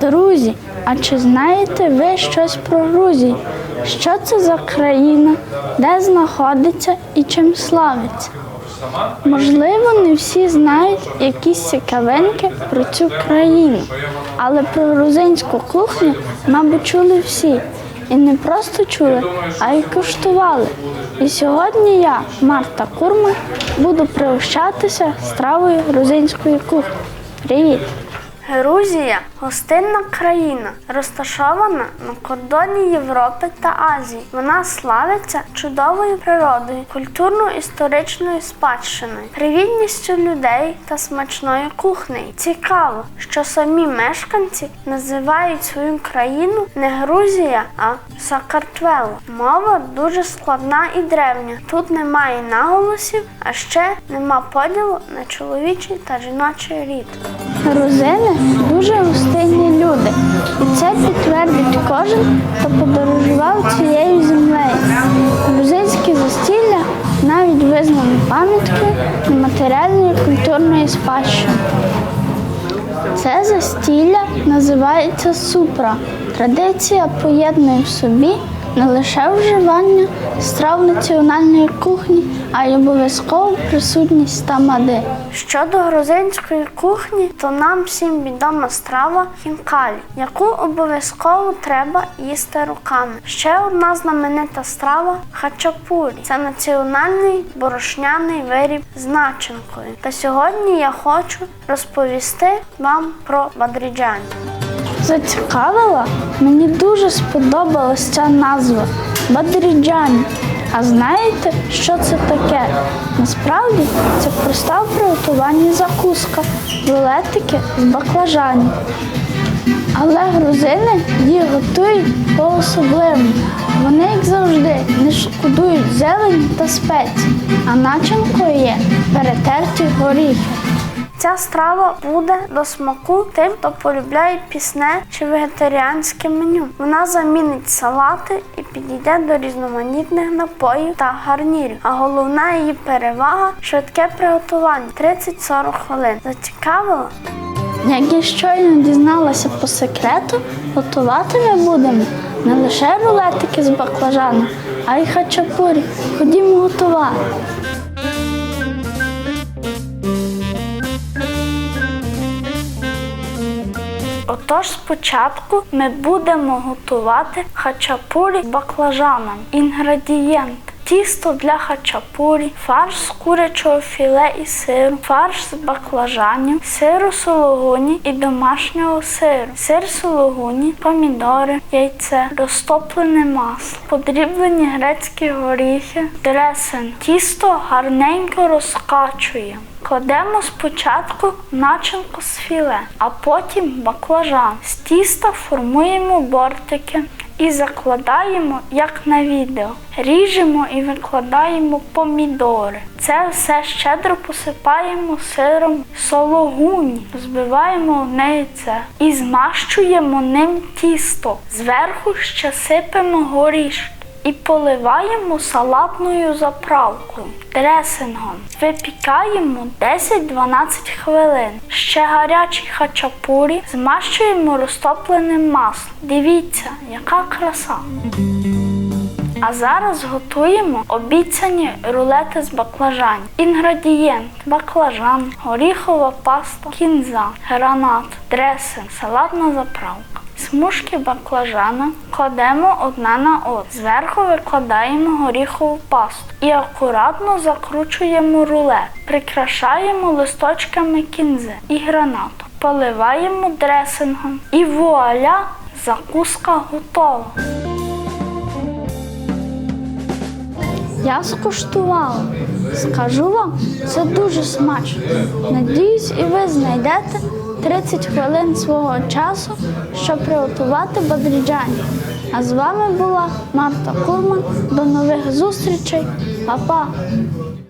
Друзі, а чи знаєте ви щось про Грузію? Що це за країна, де знаходиться і чим славиться? Можливо, не всі знають якісь цікавинки про цю країну, але про грузинську кухню, мабуть, чули всі. І не просто чули, а й куштували. І сьогодні я, Марта Курман, буду пригощатися стравою грузинської кухні. Привіт! Грузія гостинна країна, розташована на кордоні Європи та Азії. Вона славиться чудовою природою, культурно-історичною спадщиною, привітністю людей та смачною кухнею. Цікаво, що самі мешканці називають свою країну не Грузія, а Сакартвело. Мова дуже складна і древня. Тут немає наголосів, а ще нема поділу на чоловічий та жіночий рід. Грузини дуже гостинні люди, і це підтвердить кожен, хто подорожував цією землею. Грузинське застілля навіть визнано пам'яткою нематеріальної культурної спадщини. Це застілля називається супра. Традиція поєднує в собі не лише вживання страв національної кухні, а й обов'язково присутність тамади. Щодо грузинської кухні, то нам всім відома страва хінкалі, яку обов'язково треба їсти руками. Ще одна знаменита страва хачапурі. Це національний борошняний виріб з начинкою. Та сьогодні я хочу розповісти вам про бадріджані. Зацікавила? Мені дуже сподобалась ця назва Бадріджані. А знаєте, що це таке? Насправді це проста в приготуванні закуска, рулетики з баклажанів. Але грузини їх готують по-особливому. Вони, як завжди, не шкодують зелені та спеції, а начинкою є перетерті горіхи. Ця страва буде до смаку тим, хто полюбляє пісне чи вегетаріанське меню. Вона замінить салати і підійде до різноманітних напоїв та гарнірів. А головна її перевага швидке приготування 30-40 хвилин. Зацікавило? Як я щойно дізналася по секрету, готувати ми будемо не лише рулетики з баклажаном, а й хачапурі. Ходімо готувати. Отож, спочатку ми будемо готувати хачапурі з баклажаном. Інгредієнт. Тісто для хачапурі, фарш з курячого філе і сиру, фарш з баклажанів, сиру сологуні і домашнього сиру, сир сологуні, помідори, яйце, розтоплене масло, подріблені грецькі горіхи, дресен. Тісто гарненько розкачуємо. Кладемо спочатку начинку з філе, а потім баклажан. З тіста формуємо бортики і закладаємо, як на відео. Ріжемо і викладаємо помідори. Це все щедро посипаємо сиром сологуні, збиваємо одне яйце і змащуємо ним тісто. Зверху ще сипемо горішки і поливаємо салатною заправкою дресингом. Випікаємо 10-12 хвилин. Ще гарячий хачапурі змащуємо розтопленим маслом. Дивіться, яка краса! А зараз готуємо обіцяні рулети з баклажанів. Інгредієнт баклажан, горіхова паста, кінза, гранат, дресин, салатна заправка. Смужки баклажана кладемо одна на одну. Зверху викладаємо горіхову пасту і акуратно закручуємо рулет. Прикрашаємо листочками кінзи і гранату. Поливаємо дресингом. І вуаля! Закуска готова. Я скуштувала. Скажу вам, це дуже смачно. Надіюсь, і ви знайдете 30 хвилин свого часу, щоб приготувати бадріджані. А з вами була Марта Курман. До нових зустрічей. Па-па!